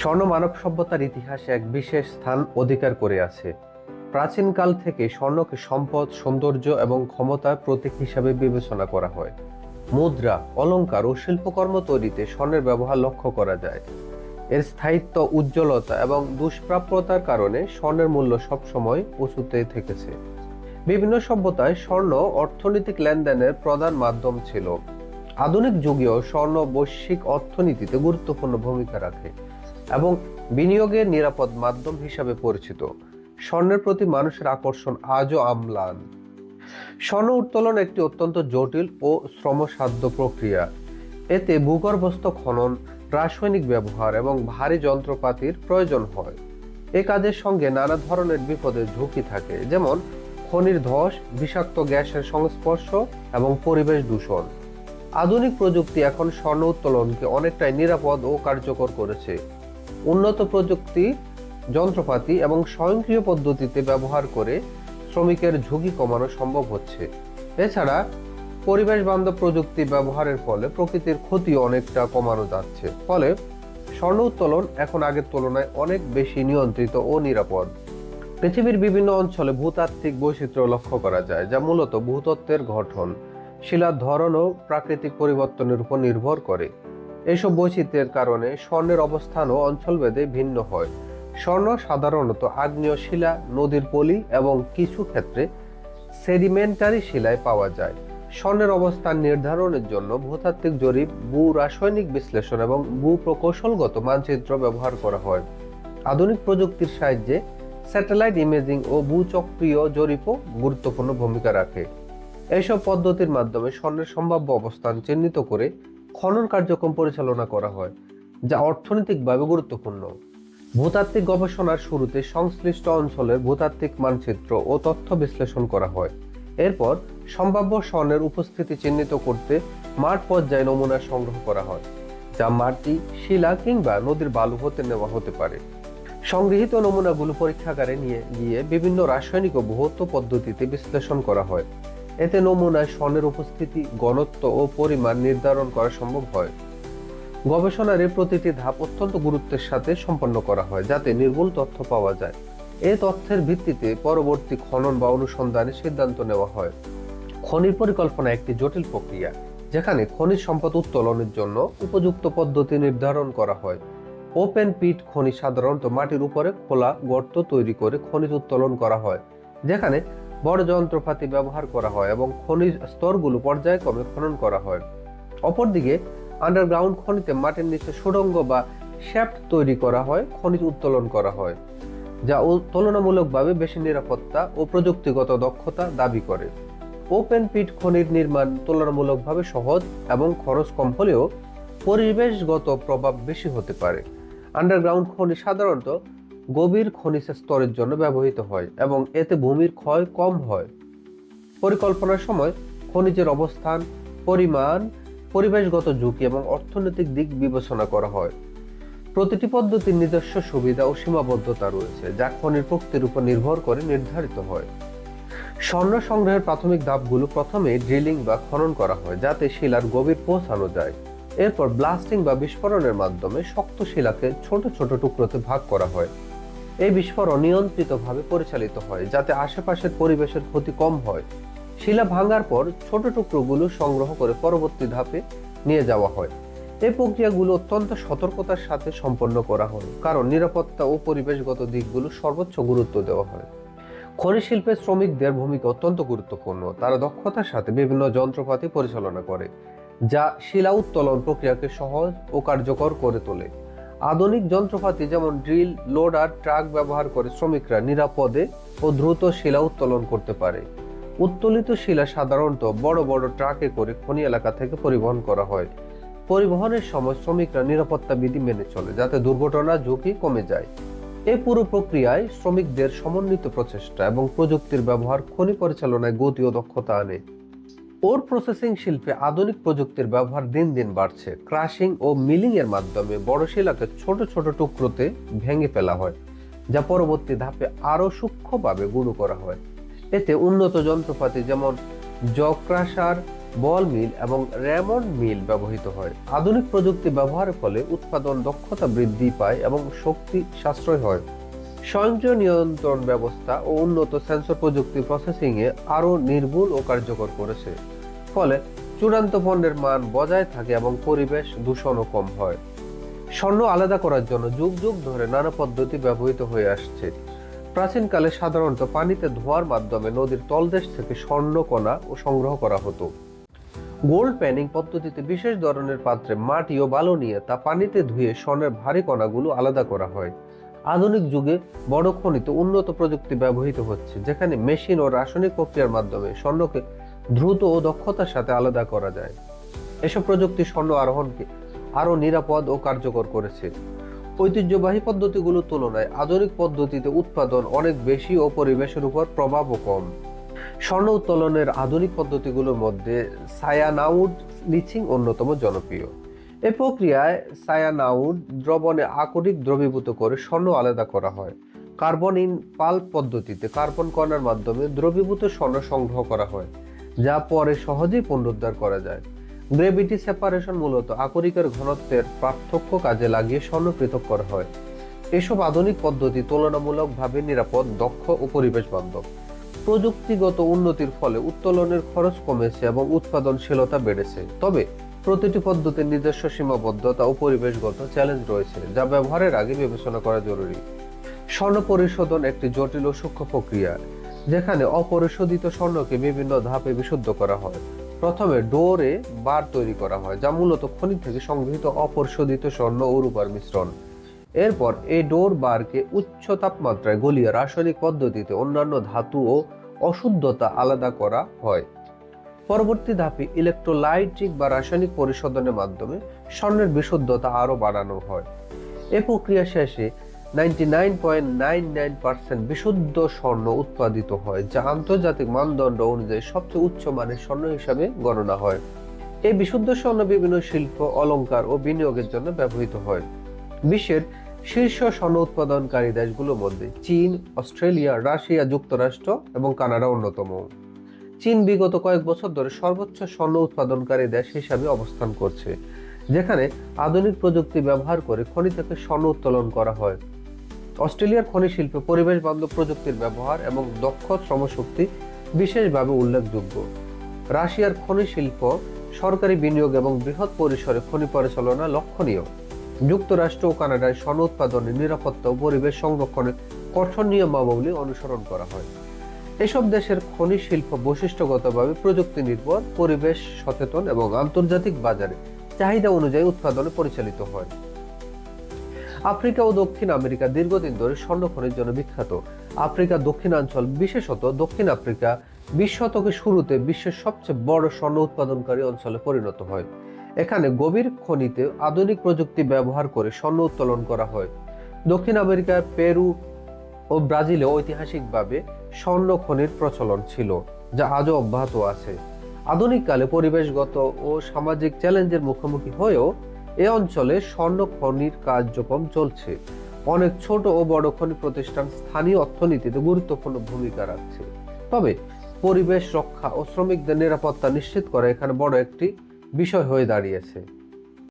স্বর্ণ মানব সভ্যতার ইতিহাসে এক বিশেষ স্থান অধিকার করে আছে। প্রাচীনকাল থেকে স্বর্ণকে সম্পদ, সৌন্দর্য এবং ক্ষমতার প্রতীক হিসাবে বিবেচনা করা হয়। মুদ্রা অলংকার ও শিল্পকর্ম তৈরিতে স্বর্ণের ব্যবহার লক্ষ্য করা যায়। এর স্থায়িত্ব, উজ্জ্বলতা এবং দুষ্প্রাপ্যতার কারণে স্বর্ণের মূল্য সবসময় উঁচুতে থেকেছে। বিভিন্ন সভ্যতায় স্বর্ণ অর্থনৈতিক লেনদেনের প্রধান মাধ্যম ছিল। আধুনিক যুগেও স্বর্ণ বৈশ্বিক অর্থনীতিতে গুরুত্বপূর্ণ ভূমিকা রাখে। এবং বিনিয়োগের নিরাপদ মাধ্যম হিসাবে পরিচিত। স্বর্ণের প্রতি মানুষের আকর্ষণ আজও আমলান। স্বর্ণ উত্তোলন একটি অত্যন্ত জটিল ও শ্রমসাধ্য প্রক্রিয়া। এতে ভূগর্ভস্থ খনন, রাসায়নিক ব্যবহার এবং ভারী যন্ত্রপাতির প্রয়োজন হয়। এ কাজের সঙ্গে নানা ধরনের বিপদের ঝুঁকি থাকে, যেমন খনির ধস, বিষাক্ত গ্যাসের সংস্পর্শ এবং পরিবেশ দূষণ। আধুনিক প্রযুক্তি এখন স্বর্ণ উত্তোলনকে অনেকটাই নিরাপদ ও কার্যকর করেছে। উন্নত প্রযুক্তি, যন্ত্রপাতি এবং স্বয়ংক্রিয় পদ্ধতিতে ব্যবহার করে শ্রমিকের ঝুঁকি কমানো সম্ভব হচ্ছে। এছাড়া পরিবেশ বান্ধব প্রযুক্তি ব্যবহারের ফলে প্রকৃতির ক্ষতি অনেকটা কমানো যাচ্ছে। ফলে, স্বর্ণ উত্তোলন এখন আগের তুলনায় অনেক বেশি নিয়ন্ত্রিত ও নিরাপদ। পৃথিবীর বিভিন্ন অঞ্চলে ভূতাত্ত্বিক বৈচিত্র্য লক্ষ্য করা যায়, যা মূলত ভূতত্ত্বের গঠন, শিলার ধরন ও প্রাকৃতিক পরিবর্তনের উপর নির্ভর করে। এসব বৈচিত্র্যের কারণে স্বর্ণের অবস্থানও অঞ্চলভেদে ভিন্ন হয়। স্বর্ণ সাধারণত আগ্নেয় শিলা, নদীর পলি এবং কিছু ক্ষেত্রে সেডিমেন্টারি শিলায় পাওয়া যায়। স্বর্ণের অবস্থান নির্ধারণের জন্য ভূতাত্ত্বিক জরিপ, ভূ রাসায়নিক বিশ্লেষণ এবং ভূ প্রকৌশলগত মানচিত্র ব্যবহার করা হয়। আধুনিক প্রযুক্তির সাহায্যে স্যাটেলাইট ইমেজিং ও ভূচক্রীয় জরিপও গুরুত্বপূর্ণ ভূমিকা রাখে। এইসব পদ্ধতির মাধ্যমে স্বর্ণের সম্ভাব্য অবস্থান চিহ্নিত করে খনন কার্যক্রম পরিচালনা করা হয়, যা অর্থনৈতিকভাবে গুরুত্বপূর্ণ। ভূতাত্ত্বিক গবেষণার শুরুতে সংশ্লিষ্ট অঞ্চলের ভূতাত্ত্বিক মানচিত্র ও তথ্য বিশ্লেষণ করা হয়। এরপর সম্ভাব্য স্বর্ণের উপস্থিতি চিহ্নিত করতে মাঠ পর্যায়ে নমুনা সংগ্রহ করা হয়, যা মাটি, শিলা কিংবা নদীর বালু হতে নেওয়া হতে পারে। সংগৃহীত নমুনাগুলো পরীক্ষাগারে নিয়ে গিয়ে বিভিন্ন রাসায়নিক ও ভৌত পদ্ধতিতে বিশ্লেষণ করা হয়। এতে নমুনায় স্বর্ণের উপস্থিতি ঘনত্ব ও পরিমাণ নির্ধারণ করা সম্ভব হয়। গবেষণার এই প্রতিটি ধাপ অত্যন্ত গুরুত্বের সাথে সম্পন্ন করা হয়, যাতে নির্ভুল তথ্য পাওয়া যায়। এই তথ্যের ভিত্তিতে পরবর্তী খনন বা অনুসন্ধানে সিদ্ধান্ত নেওয়া হয়। খনির পরিকল্পনা একটি জটিল প্রক্রিয়া, যেখানে খনিজ সম্পদ উত্তোলনের জন্য উপযুক্ত পদ্ধতি নির্ধারণ করা হয়। ওপেন পিট খনি সাধারণত মাটির উপরে খোলা গর্ত তৈরি করে খনিজ উত্তোলন করা হয়, যেখানে বড় যন্ত্রপাতি ব্যবহার করা হয় এবং খনিজ স্তরগুলো পর্যায়ক্রমে খনন করা হয়। অপরদিকে আন্ডারগ্রাউন্ড খনিতে মাটির নিচে সুড়ঙ্গ বা শ্যাফট তৈরি করা হয়, খনিজ উত্তোলন করা হয়, যা তুলনামূলকভাবে বেশি নিরাপত্তা ও প্রযুক্তিগত দক্ষতা দাবি করে। ওপেন পিট খনির নির্মাণ তুলনামূলকভাবে সহজ এবং খরচ কম হলেও পরিবেশগত প্রভাব বেশি হতে পারে। আন্ডারগ্রাউন্ড খনি সাধারণত গভীর খনিজ স্তরের জন্য ব্যবহৃত হয় এবং এতে ভূমির ক্ষয় কম হয়। পরিকল্পনার সময় খনিজের অবস্থান, পরিমাণ, পরিবেশগত ঝুঁকি এবং অর্থনৈতিক দিক বিবেচনা করা হয়। প্রতিটি পদ্ধতির নিজস্ব সুবিধা ও সীমাবদ্ধতা রয়েছে, যা খনির প্রকৃতির উপর নির্ভর করে নির্ধারিত হয়। স্বর্ণ সংগ্রহের প্রাথমিক ধাপগুলো প্রথমে ড্রিলিং বা খনন করা হয়, যাতে শিলার গভীর পৌঁছানো যায়। এরপর ব্লাস্টিং বা বিস্ফোরণের মাধ্যমে শক্ত শিলাকে ছোট ছোট টুকরোতে ভাগ করা হয়। এই বিস্ফোরণ নিয়ন্ত্রিতভাবে পরিচালিত হয়, যাতে আশেপাশের পরিবেশের ক্ষতি কম হয়। শিলা ভাঙার পর ছোট টুকরোগুলো সংগ্রহ করে পরবর্তী ধাপে নিয়ে যাওয়া হয়। এই প্রক্রিয়াগুলো অত্যন্ত সতর্কতার সাথে সম্পন্ন করা হয়, কারণ নিরাপত্তা ও পরিবেশগত দিকগুলো সর্বোচ্চ গুরুত্ব দেওয়া হয়। খনি শিল্পের শ্রমিকদের ভূমিকা অত্যন্ত গুরুত্বপূর্ণ। তারা দক্ষতার সাথে বিভিন্ন যন্ত্রপাতি পরিচালনা করে, যা শিলা উত্তোলন প্রক্রিয়াকে সহজ ও কার্যকর করে তোলে। আধুনিক যন্ত্রপাতি যেমন ড্রিল, লোডার, ট্রাক ব্যবহার করে শ্রমিকরা নিরাপদে ও দ্রুত শিলা উত্তোলন করতে পারে। উত্তোলিত শিলা সাধারণত বড় বড় ট্রাকে করে খনি এলাকা থেকে পরিবহন করা হয়। পরিবহনের সময় শ্রমিকরা নিরাপত্তা বিধি মেনে চলে যাতে দুর্ঘটনা ঝুঁকি কমে যায়। এই পুরো প্রক্রিয়ায় শ্রমিকদের সমন্বিত প্রচেষ্টা এবং প্রযুক্তির ব্যবহার খনি পরিচালনায় গতি ও দক্ষতা আনে। ওর প্রসেসিং শিল্পে আধুনিক প্রযুক্তির ব্যবহার দিন দিন বাড়ছে। ক্রাশিং ও মিলিং এর মাধ্যমে বড় শিলাকে ছোট ছোট টুকরোতে ভেঙে ফেলা হয়, যা পরবর্তী ধাপে আরও সূক্ষ্মভাবে গুঁড়ো করা হয়। এতে উন্নত যন্ত্রপাতি যেমন জ ক্রাশার, বল মিল এবং রেমন্ড মিল ব্যবহৃত হয়। আধুনিক প্রযুক্তি ব্যবহারের ফলে উৎপাদন দক্ষতা বৃদ্ধি পায় এবং শক্তি সাশ্রয় হয়। স্বয়ংক্রিয় নিয়ন্ত্রণ ব্যবস্থা ও উন্নত সেন্সর প্রযুক্তি প্রসেসিং এ আরও নির্ভুল ও কার্যকর করেছে। ফলে চূড়ান্ত পণ্যের মান বজায় থাকে এবং পরিবেশ দূষণও কম হয়। স্বর্ণ আলাদা করার জন্য যুগ যুগ ধরে নানা পদ্ধতি ব্যবহৃত হয়ে আসছে। প্রাচীনকালে সাধারণত পানিতে ধোয়ার মাধ্যমে নদীর তলদেশ থেকে স্বর্ণ কণা ও সংগ্রহ করা হতো। গোল্ড প্যানিং পদ্ধতিতে বিশেষ ধরনের পাত্রে মাটি ও বালু নিয়ে তা পানিতে ধুয়ে স্বর্ণের ভারী কণাগুলো আলাদা করা হয়। আধুনিক যুগে বড় খনিতে উন্নত প্রযুক্তি ব্যবহৃত হচ্ছে, যেখানে মেশিন ও রাসায়নিক প্রক্রিয়ার মাধ্যমে স্বর্ণকে দ্রুত ও দক্ষতার সাথে আলাদা করা যায়। এসব প্রযুক্তি স্বর্ণ আরোহণকে আরও নিরাপদ ও কার্যকর করেছে। ঐতিহ্যবাহী পদ্ধতিগুলোর তুলনায় আধুনিক পদ্ধতিতে উৎপাদন অনেক বেশি ও পরিবেশের উপর প্রভাবও কম। স্বর্ণ উত্তোলনের আধুনিক পদ্ধতিগুলোর মধ্যে সায়ানাউড লিচিং অন্যতম জনপ্রিয়। এই প্রক্রিয়ায় সায়ানাউড দ্রবণে আকরিক দ্রবীভূত করে স্বর্ণ আলাদা করা হয়। কার্বন ইন পাল্প পদ্ধতিতে কার্বন কণার মাধ্যমে দ্রবীভূত স্বর্ণ সংগ্রহ করা হয়, যা পরে সহজেই পুনরুদ্ধার করা যায়। গ্রেভিটি সেপারেশন মূলত আকরিকের ঘনত্বের পার্থক্য কাজে লাগিয়ে স্বর্ণ পৃথক করা হয়। এসব আধুনিক পদ্ধতি তুলনামূলকভাবে নিরাপদ, দক্ষ ও পরিবেশ বান্ধব। প্রযুক্তিগত উন্নতির ফলে উত্তোলনের খরচ কমেছে এবং উৎপাদনশীলতা বেড়েছে। তবে প্রতিটি পদ্ধতির নিজস্ব সীমাবদ্ধতা ও পরিবেশগত চ্যালেঞ্জ রয়েছে, যা ব্যবহারের আগে বিবেচনা করা জরুরি। স্বর্ণ পরিশোধন একটি জটিল ও সূক্ষ্ম প্রক্রিয়া, যেখানে অপরিশোধিত স্বর্ণকে বিভিন্ন ধাপে বিশুদ্ধ করা হয়। প্রথমে ডোরে বার তৈরি করা হয়, যা মূলত খনি থেকে সংগৃহীত অপরিশোধিত স্বর্ণ ও রূপার মিশ্রণ। এরপর এই ডোর বারকে উচ্চ তাপমাত্রায় গলিয়ে রাসায়নিক পদ্ধতিতে অন্যান্য ধাতু ও অশুদ্ধতা আলাদা করা হয়। পরবর্তী ধাপে ইলেকট্রোলাইটিক বা রাসায়নিক পরিশোধনের মাধ্যমে স্বর্ণের বিশুদ্ধতা আরও বাড়ানো হয়। এ প্রক্রিয়া শেষে ninety nine point nine nine percent বিশুদ্ধ স্বর্ণ উৎপাদিত হয়, যা আন্তর্জাতিক মানদণ্ড অনুযায়ী সবচেয়ে উচ্চ মানের স্বর্ণ হিসাবে গণনা হয়। এই বিশুদ্ধ স্বর্ণ বিভিন্ন শিল্প অলঙ্কার ও বিনিয়োগের জন্য ব্যবহৃত হয়। বিশ্বের শীর্ষ স্বর্ণ উৎপাদনকারী দেশগুলোর মধ্যে চীন, অস্ট্রেলিয়া, রাশিয়া, যুক্তরাষ্ট্র এবং কানাডা অন্যতম। চীন বিগত কয়েক বছর ধরে সর্বোচ্চ স্বর্ণ উৎপাদনকারী দেশ হিসাবে অবস্থান করছে, যেখানে আধুনিক প্রযুক্তি ব্যবহার করে খনি থেকে স্বর্ণ উত্তোলন করা হয়। অস্ট্রেলিয়ার খনি শিল্পে পরিবেশ বান্ধব প্রযুক্তির ব্যবহার এবং দক্ষ শ্রমশক্তি বিশেষভাবে উল্লেখযোগ্য। রাশিয়ার খনি শিল্প, সরকারি বিনিয়োগ এবং বৃহৎ পরিসরে খনি পরিচালনা লক্ষণীয়। যুক্তরাষ্ট্র ও কানাডায় স্বর্ণ উৎপাদনে নিরাপত্তা ও পরিবেশ সংরক্ষণে কঠোর নিয়মাবলী অনুসরণ করা হয়। এসব দেশের খনি শিল্প বৈশিষ্ট্যগতভাবে প্রযুক্তি নির্ভর পরিবেশ সচেতন এবং আন্তর্জাতিক বাজারে চাহিদা অনুযায়ী উৎপাদনে পরিচালিত হয়। আফ্রিকা ও দক্ষিণ আমেরিকা দীর্ঘদিন ধরে স্বর্ণ খনির জন্য বিখ্যাত। আফ্রিকা দক্ষিণাঞ্চল, বিশেষত দক্ষিণ আফ্রিকা, বিশ শতকের শুরুতে বিশ্বের সবচেয়ে বড় স্বর্ণ উৎপাদনকারী অঞ্চলে পরিণত হয়। এখানে গভীর খনিতে আধুনিক প্রযুক্তি ব্যবহার করে স্বর্ণ উত্তোলন করা হয়। দক্ষিণ আমেরিকার পেরু ও ব্রাজিলে ঐতিহাসিকভাবে স্বর্ণ খনির প্রচলন ছিল, যা আজও অব্যাহত আছে। আধুনিককালে পরিবেশগত ও সামাজিক চ্যালেঞ্জের মুখোমুখি হয়েও এ অঞ্চলে স্বর্ণ খনির কার্যক্রম চলছে। অনেক ছোট ও বড় খনি প্রতিষ্ঠান স্থানীয় অর্থনীতিতে গুরুত্বপূর্ণ ভূমিকা রাখছে। তবে পরিবেশ রক্ষা ও শ্রমিকদের নিরাপত্তা নিশ্চিত করা এখানে বড় একটি বিষয় হয়ে দাঁড়িয়েছে।